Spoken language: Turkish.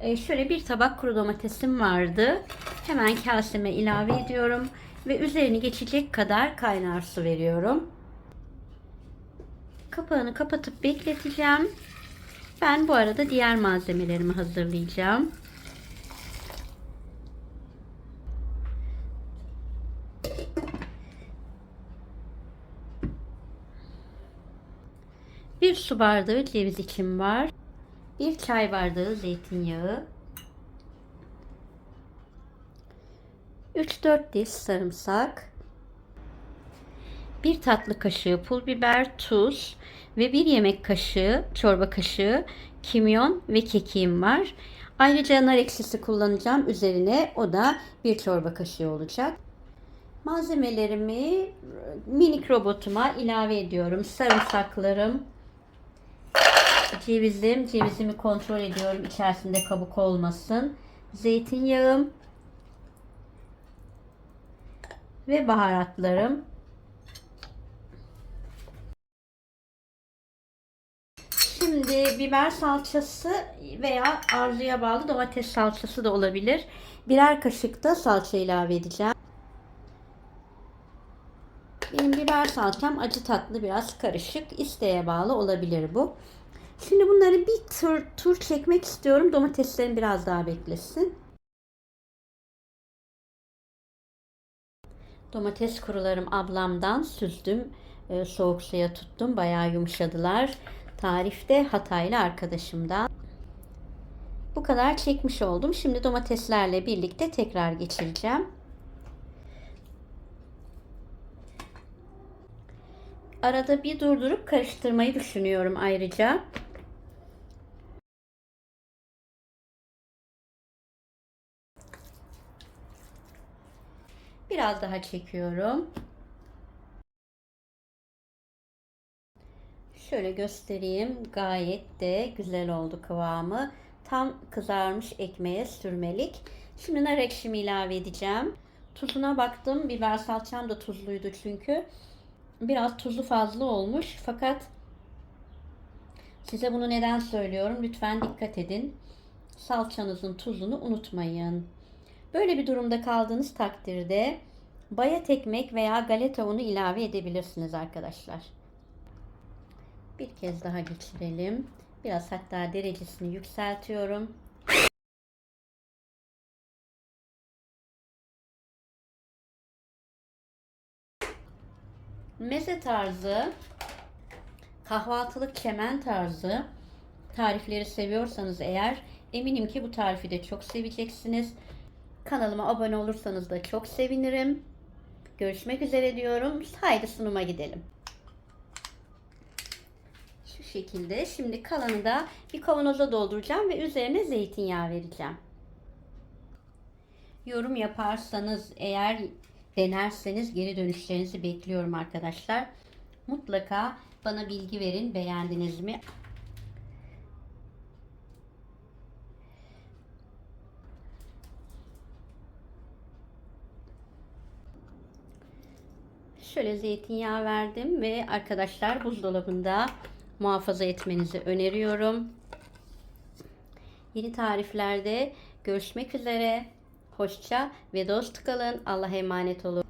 Ee, şöyle bir tabak kuru domatesim vardı. Hemen kaseme ilave ediyorum. Ve üzerini geçecek kadar kaynar su veriyorum. Kapağını kapatıp bekleteceğim. Ben bu arada diğer malzemelerimi hazırlayacağım. Bir su bardağı ceviz içim var. Bir çay bardağı zeytinyağı. 3-4 diş sarımsak. Bir tatlı kaşığı pul biber, tuz ve bir yemek kaşığı, çorba kaşığı kimyon ve kekiğim var. Ayrıca nar ekşisi kullanacağım üzerine. O da bir çorba kaşığı olacak. Malzemelerimi minik robotuma ilave ediyorum. Sarımsaklarım, cevizim, cevizimi kontrol ediyorum içerisinde kabuk olmasın. Zeytinyağım ve baharatlarım. Şimdi biber salçası veya arzuya bağlı domates salçası da olabilir. Birer kaşık da salça ilave edeceğim. Benim biber salçam acı tatlı biraz karışık. İsteğe bağlı olabilir bu. Şimdi bunları bir tur, tur çekmek istiyorum. Domateslerim biraz daha beklesin. Domates kurularım ablamdan süzdüm. Ee, soğuk suya tuttum. Bayağı yumuşadılar. Tarifte Hataylı arkadaşımdan. Bu kadar çekmiş oldum. Şimdi domateslerle birlikte tekrar geçireceğim. Arada bir durdurup karıştırmayı düşünüyorum ayrıca. Biraz daha çekiyorum. Şöyle göstereyim. Gayet de güzel oldu kıvamı. Tam kızarmış ekmeğe sürmelik. Şimdi nar ekşimi ilave edeceğim. Tuzuna baktım. Biber salçam da tuzluydu çünkü. Biraz tuzu fazla olmuş. Fakat size bunu neden söylüyorum? Lütfen dikkat edin. Salçanızın tuzunu unutmayın. Böyle bir durumda kaldığınız takdirde bayat ekmek veya galeta unu ilave edebilirsiniz arkadaşlar. Bir kez daha geçirelim. Biraz hatta derecesini yükseltiyorum. Meze tarzı, kahvaltılık kemen tarzı tarifleri seviyorsanız eğer eminim ki bu tarifi de çok seveceksiniz. Kanalıma abone olursanız da çok sevinirim. Görüşmek üzere diyorum. Haydi sunuma gidelim. Şu şekilde. Şimdi kalanı da bir kavanoza dolduracağım ve üzerine zeytinyağı vereceğim. Yorum yaparsanız eğer denerseniz geri dönüşlerinizi bekliyorum arkadaşlar. Mutlaka bana bilgi verin. Beğendiniz mi? Şöyle zeytinyağı verdim ve arkadaşlar buzdolabında muhafaza etmenizi öneriyorum. Yeni tariflerde görüşmek üzere. Hoşça ve dost kalın. Allah'a emanet olun.